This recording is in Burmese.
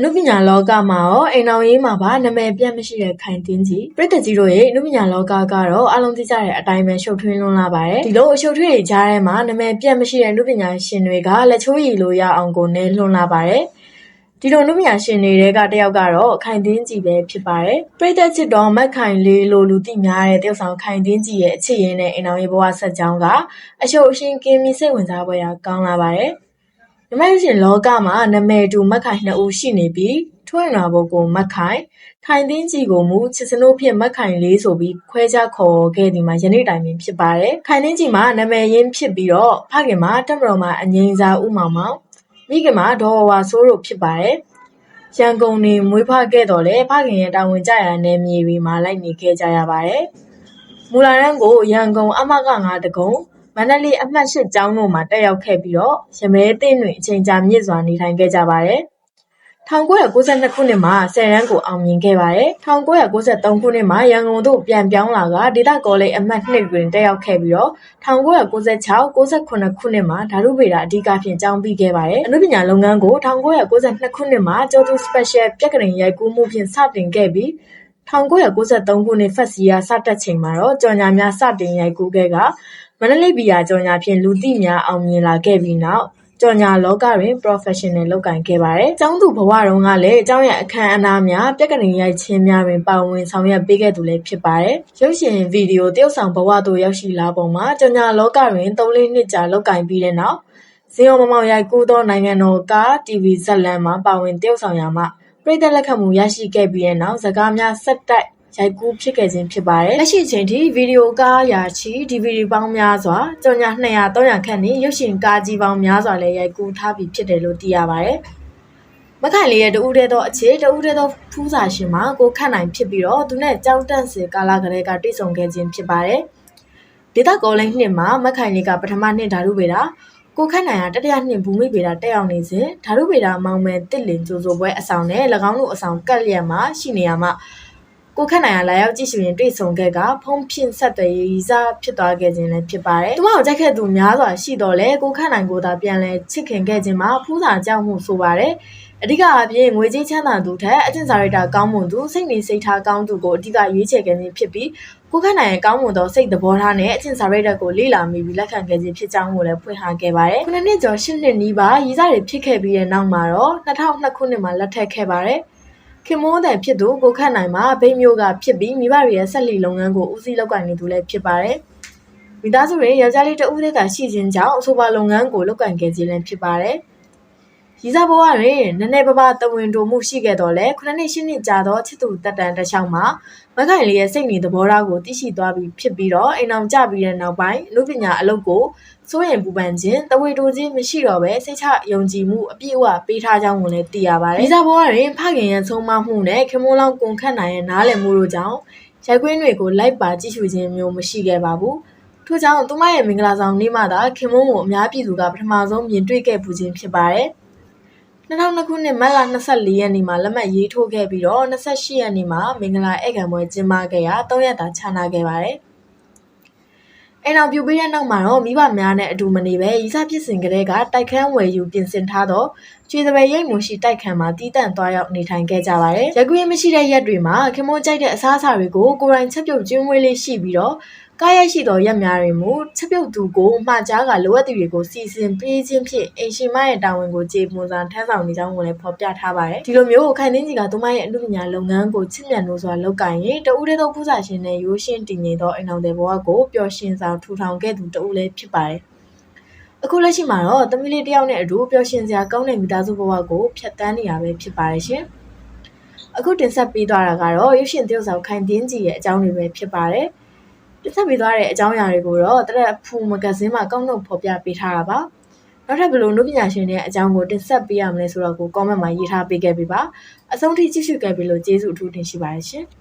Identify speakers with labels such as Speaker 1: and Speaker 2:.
Speaker 1: အနုပညာလောကမှာရောအိမ်အောင်ရေးမှာပါနာမည်ပြတ်မရှိတဲ့ခိုင်တင်းကြီးပြည်သက်ကြီးတို့ရဲ့အနုပညာလောကကတော့အလုံးသိကြတဲ့အတိုင်းပဲရှုပ်ထွေးလွန်းလာပါတယ်ဒီလိုအရှုပ်ထွေးတွေကြားထဲမှာနာမည်ပြတ်မရှိတဲ့အနုပညာရှင်တွေကလက်ချိုးရည်လိုရအောင်ကိုနေလွန်လာပါတယ်ဒီလိုနုပညာရှင်တွေကတယောက်ကတော့ခိုင်တင်းကြည်ပဲဖြစ်ပါတယ်။ပြည်သက်ချစ်တော်မက်ခိုင်လေးလိုလူသိများတဲ့တယောက်ဆောင်ခိုင်တင်းကြည်ရဲ့အချစ်ရင်းနဲ့အိမ်အောင်ရေးဘဝဆက်ကြောင်းကအရှုပ်အရှင်းကင်းပြီးစိတ်ဝင်စားဖွယ်ရာကောင်းလာပါတယ်။ မြမရုပ်ရှင်လောကမှာ နာမည်တူမက်ခိုင်နှစ်ဦးရှိနေပြီး ထွန်းရွာဘုတ်ကိုမက်ခိုင် ခိုင်တင်းကြည်ကိုမူ ချစ်စနိုးဖြင့်မက်ခိုင်လေး ဆိုပြီး ခွဲခြားခေါ်ခဲ့သည်မှာ ယနေ့တိုင်ပင် ဖြစ်ပါတယ်။ခိုင်တင်းကြည်မှာ နာမည်ရင်းဖြစ်ပြီးတော့ ဖခင်မှာတက်မတော်မှာ အငိမ့်စား ဦးမောင်မောင် မိခင်မှာ ဒေါ်ဝါဆိုးတို့ ဖြစ်ပါတယ်။ရန်ကုန်နေ မွေးဖွားခဲ့တော်လဲဖခင်ရဲ့ တာဝန်ကျရာ နယ်မြေတွေမှာ လိုက်နေခဲ့ကြရပါတယ်။မူလာရန်ကို ရန်ကုန် အမကငါတကုံမ န္တလေး အမှတ် ၈ ကျောင်းတို့မှာ တက်ရောက်ခဲ့ပြီးတော့ ရမဲသင်းတွင် အချိန်ကြာမြင့်စွာ နေထိုင်ခဲ့ကြပါတယ်။1992ခုနှစ်မှာဆယ်ရန်ကို အောင်မြင်ခဲ့ပါတယ်။1993ခုနှစ်မှာ ရန်ကုန်သို့ ပြန်ပြောင်းလာကဒေသကောလိပ် အမှတ်2တွင် တက်ရောက်ခဲ့ပြီးတော့1996 98ခုနှစ်မှာ ဓာတုဗေဒ အဓိကဖြင့် ကျောင်းပြီးခဲ့ပါတယ်။အနုပညာလုပ်ငန်းကို1992ခုနှစ်မှာ ကျောသူ Special ပြက်ကလေးရိုက်ကူးမှုဖြင့် စတင်ခဲ့ပြီး1993ခုနှစ် ဖက်စီယာစတက်ချိန်မှာတော့ ကြော်ညာများ စတင်ရိုက်ကူးခဲ့က မန္တလေးဘီယာကြော်ညာဖြင့် လူသိများအောင်မြင်လာခဲ့ပြီးနောက် ကြော်ညာလောကတွင် Professional လုပ်ကိုင်ခဲ့ပါတယ်။ကျောင်းသူဘဝတုန်းကလည်း ကျောင်းရဲ့အခမ်းအနားများ ပြက္ခဒိန်ရိုက်ခြင်းများတွင် ပါဝင်ဆောင်ရွက်ပေးခဲ့သူလည်း ဖြစ်ပါတယ်။ရုပ်ရှင် ဗီဒီယိုတရုပ်ဆောင်ဘဝသို့ ရောက်ရှိလာပုံမှာ ကြော်ညာလောကတွင်၃-၄နှစ်ကြာ လုပ်ကိုင်ပြီးတဲ့နောက် ဇင်ရော်မောင်မောင် ရိုက်ကူးသော နိုင်ငံတော်ကား တီဗီဇာတ်လမ်းမှာ ပါဝင်သရုပ်ဆောင်ရာမှ ပရိသတ်လက်ခံမှု ရရှိခဲ့ပြီးတဲ့နောက် ဇာတ်ကားများ ဆက်တိုက် ရိုက်ကူးဖြစ်ခဲ့ခြင်းဖြစ်ပါတယ်။လက်ရှိအချိန်ထိဗီဒီယိုကားရာချီ DVD ပေါင်းများစွာကြော်ညာ200 300ခန့်နဲ့ရုပ်ရှင်ကားကြီးပေါင်းများစွာလည်းရိုက်ကူးထားပြီးဖြစ်တယ်လို့သိရပါတယ်။မခိုင်လေးရဲ့တဦးတည်းသောအခြေတဦးတည်းသောဖူးစာရှင်မှာကိုခန့်နိုင်ဖြစ်ပြီးတော့သူနဲ့ကြောင်းတန့်စကာလကလေးကတိတ်ဆုံခဲ့ခြင်းဖြစ်ပါတယ်။ဒေတာကောလိန်နှစ်မှာမခိုင်လေးကပထမနှစ်ဓာတုဗေဒကိုခန့်နိုင်ကတတိယနှစ်ဘူမိဗေဒတက်ရောက်နေစဉ်ဓာတုဗေဒမောင်မယ်တစ်လင်ကြိုးစိုးပွဲအဆောင်နဲ့၎င်းတို့အဆောင်ကတ်လျက်မှာရှိနေရမှာ ကိုခန့်နိုင်ကလာရောက်ကြည့်ရှုရင်တွေ့ဆုံခဲ့ကဖုံးဖြင့်ဆက်သွယ်ရေးစားဖြစ်သွားခဲ့ခြင်းလည်းဖြစ်ပါတယ်။သူမကိုကြိုက်ခဲ့သူများစွာရှိတော်လဲကိုခန့်နိုင်ကိုသာပြန်လဲချစ်ခင်ခဲ့ခြင်းမှာဖူးစာကြောက်မှုဆိုပါတယ်။အဓိကအပြင်ငွေကြေးချမ်းသာသူထက်အကျင့်စာရိတ္တကောင်းမွန်သူစိတ်နေစိတ်ထားကောင်းသူကိုအဓိကရွေးချယ်ခဲ့ခြင်းဖြစ်ပြီးကိုခန့်နိုင်ရဲ့ကောင်းမွန်သောစိတ်သဘောထားနဲ့အကျင့်စာရိတ္တကိုလေ့လာမိပြီးလက်ခံခဲ့ခြင်းဖြစ်ကြောင်းကိုလည်းဖွင့်ဟခဲ့ပါတယ်။ခုနှစ်ကျော်ရှစ်နှစ်နီးပါးရည်စားတွေဖြစ်ခဲ့ပြီးတဲ့နောက်မှာတော့2002ခုနှစ်မှာလက်ထပ်ခဲ့ပါတယ်။ ခင်မိုးတဲ့ဖြစ်သူကိုခန့်နိုင်မှာဗိမျိုးကဖြစ်ပြီးမိဘတွေရဲ့ဆက်လီလုပ်ငန်းကိုဦးစီးလုပ်ကိုင်နေသူလည်းဖြစ်ပါတယ်။မိသားစုရဲ့ယောက်ျားလေးတဦးတည်းကရှိခြင်းကြောင့်အဆိုပါလုပ်ငန်းကိုလုပ်ကိုင်ခဲ့ခြင်းလည်းဖြစ်ပါတယ်။ ရီစာဘဝတွင်နည်းနည်းပါးပါးတဝင်တိုမှုရှိခဲ့တော့လဲခုနှစ်ရှစ်နှစ်ကြာသောချစ်သူတက်တန်တစ်ချောင်းမှာမခိုင်လေးရဲ့စိတ်နေသဘောထားကိုသိရှိသွားပြီးဖြစ်ပြီးတော့အိမ်အောင်ကြပြီးတဲ့နောက်ပိုင်းလူပညာအလုပ်ကိုစိုးရင်ပူပန်ခြင်းတဝေတိုခြင်းမရှိတော့ပဲစိတ်ချယုံကြည်မှုအပြည့်အဝပေးထားကြောင်းကိုလည်းသိရပါတယ်။ဗီဇာဘောတွင်ဖခင်ရဲ့ဆုံးမမှုနဲ့ခင်မိုးလောင်ကုန်ခတ်နိုင်ရဲ့နားလည်မှုတို့ကြောင့်ရိုက်ကွင်းတွေကိုလိုက်ပါကြည့်ရှုခြင်းမျိုးမရှိခဲ့ပါဘူး။ထို့ကြောင့်သူမရဲ့မင်္ဂလာဆောင်နေ့မှသာခင်မုန်းကိုအများပြည်သူကပထမဆုံးမြင်တွေ့ခဲ့ပူခြင်းဖြစ်ပါတယ်။ 2002ခုနှစ်မတ်လ24ရက်နေ့မှာလက်မှတ်ရေးထိုးခဲ့ပြီးတော့28ရက်နေ့မှာမင်္ဂလာဧကန်ပွဲကျင်းပခဲ့ရာ3ရက်တာခြားနာခဲ့ပါတယ်။အိမ်အောင်ပြူပေးတဲ့နောက်မှာတော့မိဘများနဲ့အတူမနေပဲရီစာဖြစ်စဉ်ကလေးကတိုက်ခန်းဝယ်ယူပြင်ဆင်ထားတော့ကျွေးစပယ်ရိတ်မှုရှိတိုက်ခန်းမှာတီးတန့်သွားရောက်နေထိုင်ခဲ့ကြပါတယ်။ရက်ကွေးမရှိတဲ့ရက်တွေမှာခင်မွန်းကြိုက်တဲ့အစားအစာတွေကိုကိုယ်တိုင်ချက်ပြုတ်ကျွေးမွေးလေးရှိပြီးတော့ ကားရရှိသောရက်များတွင်မူချက်ပြုတ်သူကိုမှာကြားကလိုအပ်သူတွေကိုစီစဉ်ပေးခြင်းဖြင့်အိမ်ရှင်မရဲ့တာဝန်ကိုကျေပွန်စွာထမ်းဆောင်နေကြောင်းကိုလည်းဖော်ပြထားပါတယ်ဒီလိုမျိုးခိုင်သိန်းကြီးကသူမရဲ့အမှုပညာလုပ်ငန်းကိုချစ်မြတ်လို့စွာလုပ်ကိုင်ရင်တဦးတည်းသောပူဇာရှင်နဲ့ရိုးရှင်းတည်ငြိမ်သောအိမ်တော်တဲ့ဘဝကိုပျော်ရွှင်စွာထူထောင်ခဲ့သူတဦးလည်းဖြစ်ပါတယ်အခုလက်ရှိမှာတော့သမီးလေးတယောက်နဲ့အတူပျော်ရွှင်စရာကောင်းတဲ့မိသားစုဘဝကိုဖျက်ဆီးနေရပဲဖြစ်ပါတယ်ရှင်အခုတင်ဆက်ပေးသွားတာကတော့ရုပ်ရှင်သရုပ်ဆောင်ခိုင်တင်းကြီးရဲ့အကြောင်းတွေပဲဖြစ်ပါတယ်။ ပြဆက်ပေးသွားတဲ့အကြောင်းအရာတွေကိုတော့တရက်ဖူမဂဇင်းမှာကောက်နှုတ်ဖော်ပြပေးထားတာပါနောက်ထပ်ဘယ်လိုနုပညာရှင်တွေအကြောင်းကိုတင်ဆက်ပေးရမလဲဆိုတော့ကို comment မှာရေးထားပေးခဲ့ပေးပါအဆုံးထိကြည့်ရှုခဲ့ပြီလို့ကျေးဇူးအထူးတင်ရှိပါတယ်ရှင်။